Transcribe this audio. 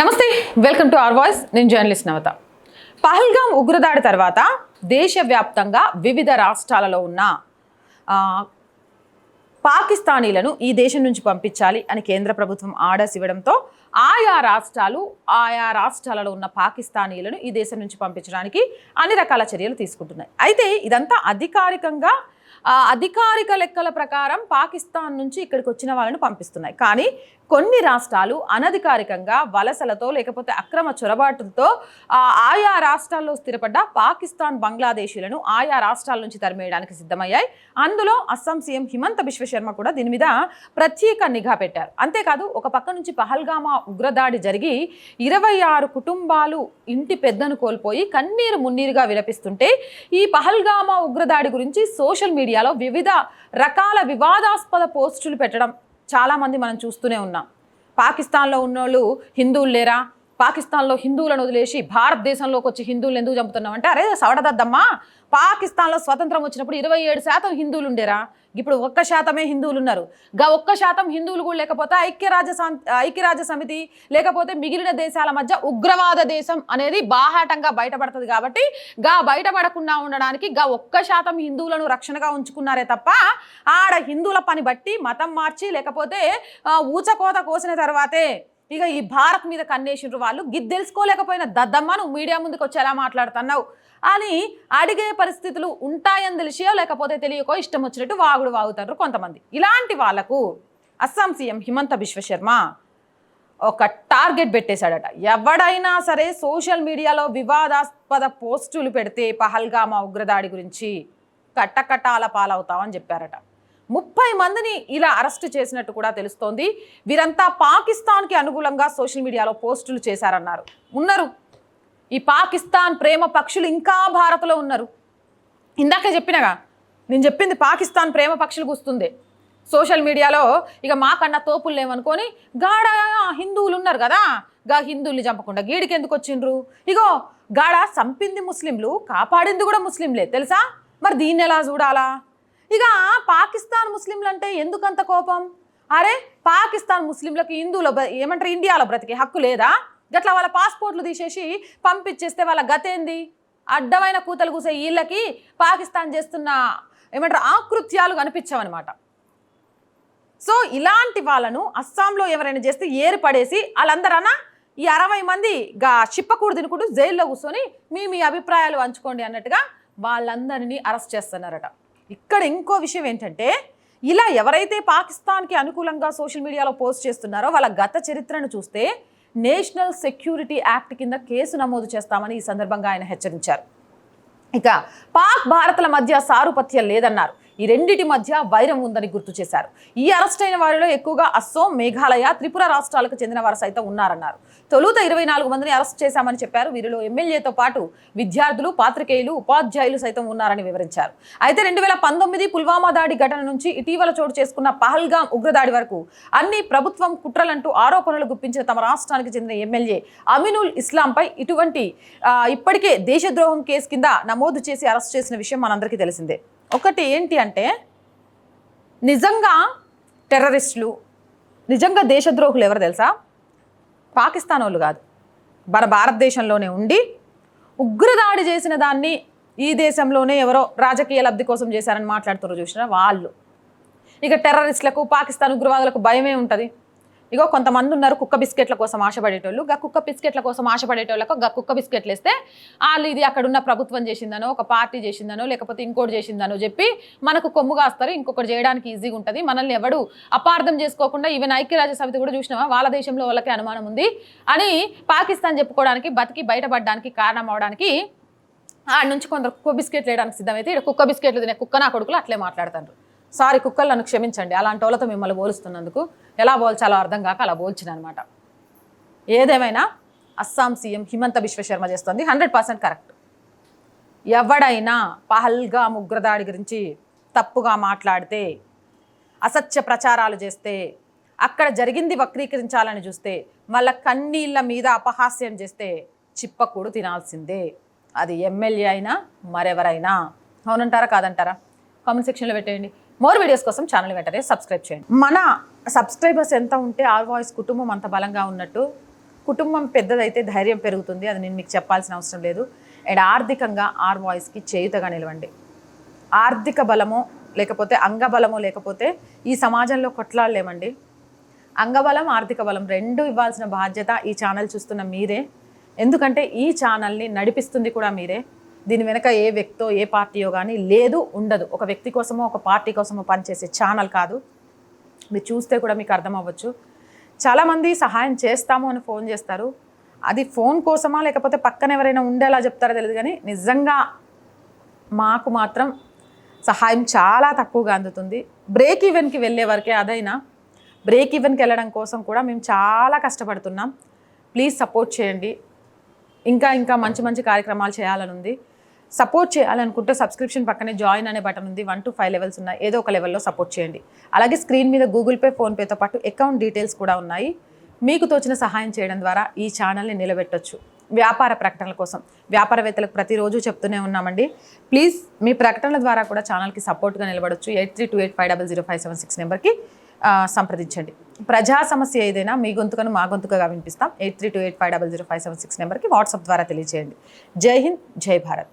నమస్తే welcome to R voice. నేను journalist నవత. పహల్గాం ఉగ్రదాడి తర్వాత దేశవ్యాప్తంగా వివిధ రాష్ట్రాలలో ఉన్న పాకిస్తానీలను ఈ దేశం నుంచి పంపించాలి అని కేంద్ర ప్రభుత్వం ఆర్డర్స్ ఇవ్వడంతో ఆయా రాష్ట్రాలు ఆయా రాష్ట్రాలలో ఉన్న పాకిస్తానీలను ఈ దేశం నుంచి పంపించడానికి అన్ని రకాల చర్యలు తీసుకుంటున్నాయి. అయితే ఇదంతా అధికారికంగా అధికారిక లెక్కల ప్రకారం పాకిస్తాన్ నుంచి ఇక్కడికి వచ్చిన వాళ్ళని పంపిస్తున్నాయి. కానీ కొన్ని రాష్ట్రాలు అనధికారికంగా వలసలతో లేకపోతే అక్రమ చొరబాటులతో ఆయా రాష్ట్రాల్లో స్థిరపడ్డ పాకిస్తాన్ బంగ్లాదేశీలను ఆయా రాష్ట్రాల నుంచి తరిమేయడానికి సిద్ధమయ్యాయి. అందులో అస్సాం సీఎం హిమంత విశ్వశర్మ కూడా దీని మీద ప్రత్యేక నిఘా పెట్టారు. అంతేకాదు ఒక పక్క నుంచి పహల్గామా ఉగ్రదాడి జరిగి ఇరవై ఆరు కుటుంబాలు ఇంటి పెద్దను కోల్పోయి కన్నీరు మున్నీరుగా విలపిస్తుంటే ఈ పహల్గామా ఉగ్రదాడి గురించి సోషల్ మీడియాలో వివిధ రకాల వివాదాస్పద పోస్టులు పెట్టడం చాలామంది మనం చూస్తూనే ఉన్నాం. పాకిస్తాన్లో ఉన్నోళ్ళు హిందువులు లేరా? పాకిస్తాన్లో హిందువులను వదిలేసి భారతదేశంలోకి వచ్చి హిందువులు ఎందుకు చంపుతున్నామంటే అరే సవడదద్దమ్మా! పాకిస్తాన్లో స్వతంత్రం వచ్చినప్పుడు ఇరవై ఏడు శాతం హిందువులు ఉండేరా. ఇప్పుడు ఒక్క శాతమే హిందువులు ఉన్నారు. గా ఒక్క శాతం హిందువులు కూడా లేకపోతే ఐక్యరాజ్య ఐక్యరాజ్య సమితి లేకపోతే మిగిలిన దేశాల మధ్య ఉగ్రవాద దేశం అనేది బాహాటంగా బయటపడుతుంది కాబట్టి గా బయటపడకుండా ఉండడానికి గా ఒక్క శాతం హిందువులను రక్షణగా ఉంచుకున్నారే తప్ప ఆడ హిందువుల పని బట్టి మతం మార్చి లేకపోతే ఊచకోత కోసిన తర్వాతే ఇక ఈ భారత్ మీద కన్నేసినారు వాళ్ళు. గిద్ తెలుసుకోలేకపోయిన దద్దమ్మ నువ్వు మీడియా ముందుకు వచ్చి ఎలా మాట్లాడుతున్నావు. అని అడిగే పరిస్థితులు ఉంటాయని తెలిసియో లేకపోతే తెలియకో ఇష్టం వచ్చినట్టు వాగుడు వాగుతారు కొంతమంది. ఇలాంటి వాళ్ళకు అస్సాం సీఎం హిమంత విశ్వశర్మ ఒక టార్గెట్ పెట్టేశాడట. ఎవడైనా సరే సోషల్ మీడియాలో వివాదాస్పద పోస్టులు పెడితే పహల్గామా ఉగ్రదాడి గురించి కట్టకట్టాల పాలవుతామని చెప్పారట. ముప్పై మందిని ఇలా అరెస్ట్ చేసినట్టు కూడా తెలుస్తోంది. వీరంతా పాకిస్తాన్కి అనుకూలంగా సోషల్ మీడియాలో పోస్టులు చేశారన్నారు. ఉన్నారు. ఈ పాకిస్తాన్ ప్రేమ పక్షులు ఇంకా భారత్లో ఉన్నారు. ఇందాకే చెప్పినగా నేను చెప్పింది పాకిస్తాన్ ప్రేమ పక్షులు కూస్తుంది సోషల్ మీడియాలో ఇక మాకన్నా తోపులు లేవనుకొని గాడ హిందువులు ఉన్నారు కదా గా హిందువుల్ని చంపకుండా గీడికి ఎందుకు వచ్చిండ్రు? ఇగో గాడ చంపింది ముస్లింలు కాపాడింది కూడా ముస్లింలే తెలుసా? మరి దీన్ని ఎలా చూడాలా? ఇక పాకిస్తాన్ ముస్లింలు అంటే ఎందుకంత కోపం? అరే పాకిస్తాన్ ముస్లింలకు హిందువుల బ్ర- ఏమంటారు ఇండియాలో బ్రతికే హక్కు లేదా? గట్లా వాళ్ళ పాస్పోర్ట్లు తీసేసి పంపించేస్తే వాళ్ళ గతేంది? అడ్డమైన కూతలు కూసే వీళ్ళకి పాకిస్తాన్ చేస్తున్న ఏమంటారు ఆకృత్యాలు కనిపించవన్నమాట. సో ఇలాంటి వాళ్ళను అస్సాంలో ఎవరైనా చేస్తే ఏర్పడేసి వాళ్ళందరన్నా ఈ అరవై మంది గా చిప్పకూడు తినుకుంటూ జైల్లో కూర్చొని మీ మీ అభిప్రాయాలు పంచుకోండి అన్నట్టుగా వాళ్ళందరినీ అరెస్ట్ చేస్తున్నారట. ఇక్కడ ఇంకో విషయం ఏంటంటే ఇలా ఎవరైతే పాకిస్తాన్కి అనుకూలంగా సోషల్ మీడియాలో పోస్ట్ చేస్తున్నారో వాళ్ళ గత చరిత్రను చూస్తే నేషనల్ సెక్యూరిటీ యాక్ట్ కింద కేసు నమోదు చేస్తామని ఈ సందర్భంగా ఆయన హెచ్చరించారు. ఇక పాక్ భారత్ల మధ్య సారూపత్యం లేదన్నారు. ఈ రెండింటి మధ్య వైరం ఉందని గుర్తు చేశారు. ఈ అరెస్ట్ అయిన వారిలో ఎక్కువగా అస్సోం మేఘాలయ త్రిపుర రాష్ట్రాలకు చెందిన వారు సైతం ఉన్నారన్నారు. తొలుత ఇరవై నాలుగు మందిని అరెస్ట్ చేశామని చెప్పారు. వీరిలో ఎమ్మెల్యేతో పాటు విద్యార్థులు పాత్రికేయులు ఉపాధ్యాయులు సైతం ఉన్నారని వివరించారు. అయితే రెండు వేల పంతొమ్మిది పుల్వామా దాడి ఘటన నుంచి ఇటీవల చోటు చేసుకున్న పహల్గాం ఉగ్రదాడి వరకు అన్ని ప్రభుత్వం కుట్రలంటూ ఆరోపణలు గుప్పించిన తమ రాష్ట్రానికి చెందిన ఎమ్మెల్యే అమినుల్ ఇస్లాంపై ఇటువంటి ఇప్పటికే దేశద్రోహం కేసు కింద నమోదు చేసి అరెస్ట్ చేసిన విషయం మనందరికీ తెలిసిందే. ఒకటి ఏంటి అంటే నిజంగా టెర్రరిస్టులు నిజంగా దేశద్రోహులు ఎవరు తెలుసా? పాకిస్తాన్ వాళ్ళు కాదు. మన భారతదేశంలోనే ఉండి ఉగ్రదాడి చేసిన దాన్ని ఈ దేశంలోనే ఎవరో రాజకీయ లబ్ధి కోసం చేశారని మాట్లాడుతున్నారు చూసిన వాళ్ళు. ఇక టెర్రరిస్టులకు పాకిస్తాన్ ఉగ్రవాదులకు భయమే ఉంటుంది. ఇగో కొంతమంది ఉన్నారు కుక్క బిస్కెట్ల కోసం ఆశపడేటోళ్ళు. గా కుక్క బిస్కెట్ల కోసం ఆశపడేటోళ్ళకు గా కుక్క బిస్కెట్లు వేస్తే వాళ్ళు ఇది అక్కడ ఉన్న ప్రభుత్వం చేసిందనో ఒక పార్టీ చేసిందనో లేకపోతే ఇంకోటి చేసిందనో చెప్పి మనకు కొమ్ము కాస్తారు. ఇంకొకటి చేయడానికి ఈజీగా ఉంటుంది. మనల్ని ఎవడు అపార్థం చేసుకోకుండా ఈవెన్ ఐక్యరాజ్య సమితి కూడా చూసినామా వాళ్ళ దేశంలో వాళ్ళకి అనుమానం ఉంది అని పాకిస్తాన్ చెప్పుకోవడానికి బతికి బయటపడడానికి కారణం అవడానికి ఆడ నుంచి కొందరు కుక్క బిస్కెట్లు వేయడానికి సిద్ధమైతే ఇక్కడ కుక్క బిస్కెట్లు తినే కుక్క నా కొడుకులు అట్లే మాట్లాడతారు సారీ కుక్కలు నన్ను క్షమించండి. అలాంటి వాళ్ళతో మిమ్మల్ని పోలుస్తున్నందుకు ఎలా పోల్చాలో అర్థం కాక అలా పోల్చిన అనమాట ఏదేమైనా అస్సాం సీఎం హిమంత విశ్వశర్మ చేస్తుంది. Hundred percent correct. ఎవడైనా పహల్గా ఉగ్రదాడి గురించి తప్పుగా మాట్లాడితే అసత్య ప్రచారాలు చేస్తే అక్కడ జరిగింది వక్రీకరించాలని చూస్తే మళ్ళీ కన్నీళ్ళ మీద అపహాస్యం చేస్తే చిప్పకూడు తినాల్సిందే. అది ఎమ్మెల్యే అయినా మరెవరైనా. అవునంటారా కాదంటారా? కామెంట్ సెక్షన్లో పెట్టేయండి. మోర్ వీడియోస్ కోసం ఛానల్ వెంటనే సబ్స్క్రైబ్ చేయండి. మన సబ్స్క్రైబర్స్ ఎంత ఉంటే ఆర్ వాయిస్ కుటుంబం అంత బలంగా ఉన్నట్టు కుటుంబం పెద్దదైతే ధైర్యం పెరుగుతుంది అది నేను మీకు చెప్పాల్సిన అవసరం లేదు. అండ్ ఆర్థికంగా ఆర్ వాయిస్కి చేయుతగా నిలవండి. ఆర్థిక బలమో లేకపోతే అంగబలమో లేకపోతే ఈ సమాజంలో కొట్లాడలేమండి. అంగబలం ఆర్థిక బలం రెండు ఇవ్వాల్సిన బాధ్యత ఈ ఛానల్ చూస్తున్న మీరే. ఎందుకంటే ఈ ఛానల్ని నడిపిస్తుంది కూడా మీరే. దీని వెనక ఏ వ్యక్తో ఏ పార్టీయో కానీ లేదు ఉండదు. ఒక వ్యక్తి కోసమో ఒక పార్టీ కోసమో పనిచేసే ఛానల్ కాదు. మీరు చూస్తే కూడా మీకు అర్థం అవ్వచ్చు చాలామంది సహాయం చేస్తాము అని ఫోన్ చేస్తారు. అది ఫోన్ కోసమా లేకపోతే పక్కన ఎవరైనా ఉండేలా చెప్తారో తెలియదు కానీ నిజంగా మాకు మాత్రం సహాయం చాలా తక్కువగా అందుతుంది. బ్రేక్ ఈవెన్కి వెళ్ళే వరకే అదైనా బ్రేక్ ఈవెన్కి వెళ్ళడం కోసం కూడా మేము చాలా కష్టపడుతున్నాం. ప్లీజ్ సపోర్ట్ చేయండి. ఇంకా ఇంకా మంచి మంచి కార్యక్రమాలు చేయాలని ఉంది. సపోర్ట్ చేయాలనుకుంటే సబ్స్క్రిప్షన్ పక్కనే జాయిన్ అనే బటన్ ఉంది. వన్ టు ఫైవ్ లెవెల్స్ ఉన్నాయి. ఏదో ఒక లెవెల్లో సపోర్ట్ చేయండి. అలాగే స్క్రీన్ మీద గూగుల్ పే ఫోన్పేతో పాటు అకౌంట్ డీటెయిల్స్ కూడా ఉన్నాయి. మీకు తోచిన సహాయం చేయడం ద్వారా ఈ ఛానల్ని నిలబెట్టొచ్చు. వ్యాపార ప్రకటనల కోసం. వ్యాపారవేత్తలకు ప్రతిరోజు చెప్తూనే ఉన్నామండి. ప్లీజ్ మీ ప్రకటనల ద్వారా కూడా ఛానల్కి సపోర్ట్గా నిలబడొచ్చు. Eight three two eight five double zero five seven six నెంబర్కి సంప్రదించండి. ప్రజా సమస్య ఏదైనా మీ గొంతుకను మా గొంతుకగా వినిపిస్తాం. Eight three two eight five double zero five seven six నెంబర్కి వాట్సాప్ ద్వారా తెలియజేయండి. జై హింద్ జై భారత్.